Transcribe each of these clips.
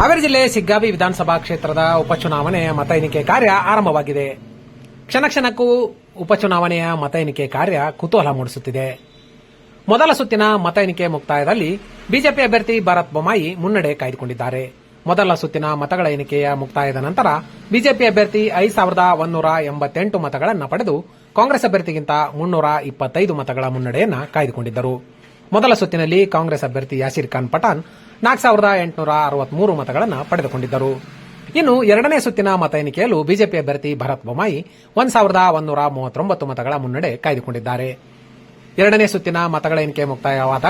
ಹಾವೇರಿ ಜಿಲ್ಲೆ ಸಿಗ್ಗಾವಿ ವಿಧಾನಸಭಾ ಕ್ಷೇತ್ರದ ಉಪಚುನಾವಣೆ ಮತ ಎಣಿಕೆ ಕಾರ್ಯ ಆರಂಭವಾಗಿದೆ. ಕ್ಷಣ ಕ್ಷಣಕ್ಕೂ ಉಪಚುನಾವಣೆಯ ಮತ ಎಣಿಕೆ ಕಾರ್ಯ ಕುತೂಹಲ ಮೂಡಿಸುತ್ತಿದೆ. ಮೊದಲ ಸುತ್ತಿನ ಮತ ಎಣಿಕೆ ಮುಕ್ತಾಯದಲ್ಲಿ ಬಿಜೆಪಿ ಅಭ್ಯರ್ಥಿ ಭರತ್ ಬೊಮ್ಮಾಯಿ ಮುನ್ನಡೆ ಕಾಯ್ದುಕೊಂಡಿದ್ದಾರೆ. ಮೊದಲ ಸುತ್ತಿನ ಮತಗಳ ಎಣಿಕೆಯ ಮುಕ್ತಾಯದ ನಂತರ ಬಿಜೆಪಿ ಅಭ್ಯರ್ಥಿ ಐದು ಸಾವಿರದ ಒಂದೂರ ಎಂಬತ್ತೆಂಟು ಮತಗಳನ್ನು ಪಡೆದು ಕಾಂಗ್ರೆಸ್ ಅಭ್ಯರ್ಥಿಗಿಂತ ಮುನ್ನೂರ ಇಪ್ಪತ್ತೈದು ಮತಗಳ ಮುನ್ನಡೆಯನ್ನು ಕಾಯ್ದುಕೊಂಡಿದ್ದರು. ಮೊದಲ ಸುತ್ತಿನಲ್ಲಿ ಕಾಂಗ್ರೆಸ್ ಅಭ್ಯರ್ಥಿ ಯಾಸಿರ್ ಖಾನ್ ಪಠಾನ್ ನಾಲ್ಕು ಸಾವಿರದ ಎಂಟುನೂರ ಅರವತ್ಮೂರು ಮತಗಳನ್ನು ಪಡೆದುಕೊಂಡಿದ್ದರು. ಇನ್ನು ಎರಡನೇ ಸುತ್ತಿನ ಮತ ಎಣಿಕೆಯಲ್ಲೂ ಬಿಜೆಪಿ ಅಭ್ಯರ್ಥಿ ಭರತ್ ಬೊಮ್ಮಾಯಿ ಒಂದು ಸಾವಿರದ ಒಂದೂರ ಮೂವತ್ತೊಂಬತ್ತು ಮತಗಳ ಮುನ್ನಡೆ ಕಾಯ್ದುಕೊಂಡಿದ್ದಾರೆ. ಎರಡನೇ ಸುತ್ತಿನ ಮತಗಳ ಎಣಿಕೆ ಮುಕ್ತಾಯವಾದ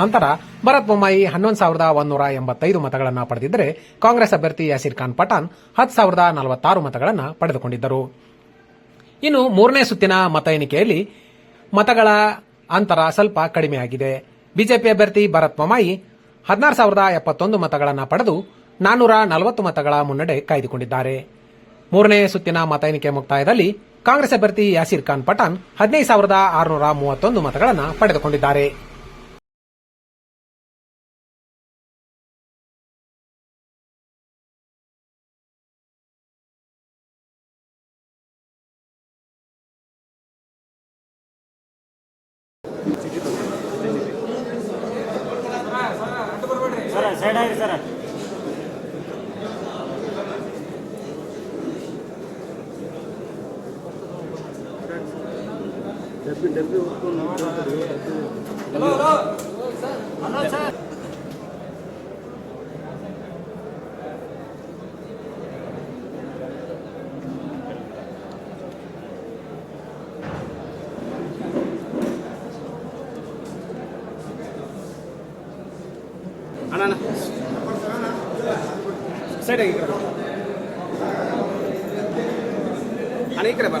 ನಂತರ ಭರತ್ ಬೊಮ್ಮಾಯಿ ಹನ್ನೊಂದು ಸಾವಿರದ ಒಂದೂರ ಎಂಬತ್ತೈದು ಮತಗಳನ್ನು ಪಡೆದಿದ್ದರೆ ಕಾಂಗ್ರೆಸ್ ಅಭ್ಯರ್ಥಿ ಯಾಸಿರ್ ಖಾನ್ ಪಠಾನ್ ಹತ್ತು ಸಾವಿರದ ನಲವತ್ತಾರು ಮತಗಳನ್ನು ಪಡೆದುಕೊಂಡಿದ್ದರು. ಇನ್ನು ಮೂರನೇ ಸುತ್ತಿನ ಮತ ಎಣಿಕೆಯಲ್ಲಿ ಮತಗಳ ಅಂತರ ಸ್ವಲ್ಪ ಕಡಿಮೆಯಾಗಿದೆ ಬಿಜೆಪಿ ಅಭ್ಯರ್ಥಿ ಭರತ್ ಮೊಮಾಯಿ ಹದಿನಾರು ಸಾವಿರದ ಎಪ್ಪತ್ತೊಂದು ಮತಗಳನ್ನು ಪಡೆದು ನಾನ್ನೂರ ನಲವತ್ತು ಮತಗಳ ಮುನ್ನಡೆ ಕಾಯ್ದುಕೊಂಡಿದ್ದಾರೆ. ಮೂರನೇ ಸುತ್ತಿನ ಮತ ಎಣಿಕೆ ಮುಕ್ತಾಯದಲ್ಲಿ ಕಾಂಗ್ರೆಸ್ ಅಭ್ಯರ್ಥಿ ಯಾಸಿರ್ ಖಾನ್ ಪಠಾಣ್ ಹದಿನೈದು ಸಾವಿರದ ಆರುನೂರ ಮೂವತ್ತೊಂದು ಮತಗಳನ್ನು ಪಡೆದುಕೊಂಡಿದ್ದಾರೆ. ಸೈಡ್ ಆಗಿರಿ ಸರ ಹಲೋ ಸರ್ ಅಣ್ಣ ಅಣ್ಣ ಸೈಡ್ ಆಗಿ ಈ ಕಡೆ அண்ணா சைடு அணைக்கிறப்பா